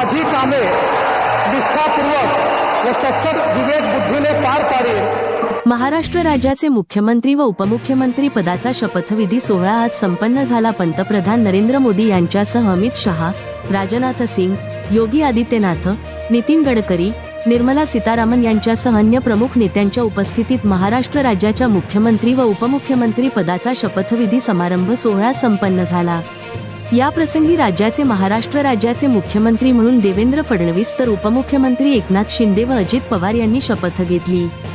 माझी कामे निष्ठापूर्वक व सत्सद विवेक बुद्धीने पार पाडेन महाराष्ट्र राज्याचे मुख्यमंत्री व उपमुख्यमंत्री पदाचा शपथविधी सोहळा आज संपन्न झाला. पंतप्रधान नरेंद्र मोदी यांच्यासह अमित शहा राजनाथ सिंग योगी आदित्यनाथ नितीन गडकरी निर्मला सीतारामन यांच्यासह अन्य प्रमुख नेत्यांच्या उपस्थितीत महाराष्ट्र राज्याच्या मुख्यमंत्री व उपमुख्यमंत्री पदाचा शपथविधी समारंभ सोहळा संपन्न झाला. याप्रसंगी राज्याचे महाराष्ट्र राज्याचे मुख्यमंत्री म्हणून देवेंद्र फडणवीस तर उपमुख्यमंत्री एकनाथ शिंदे व अजित पवार यांनी शपथ घेतली.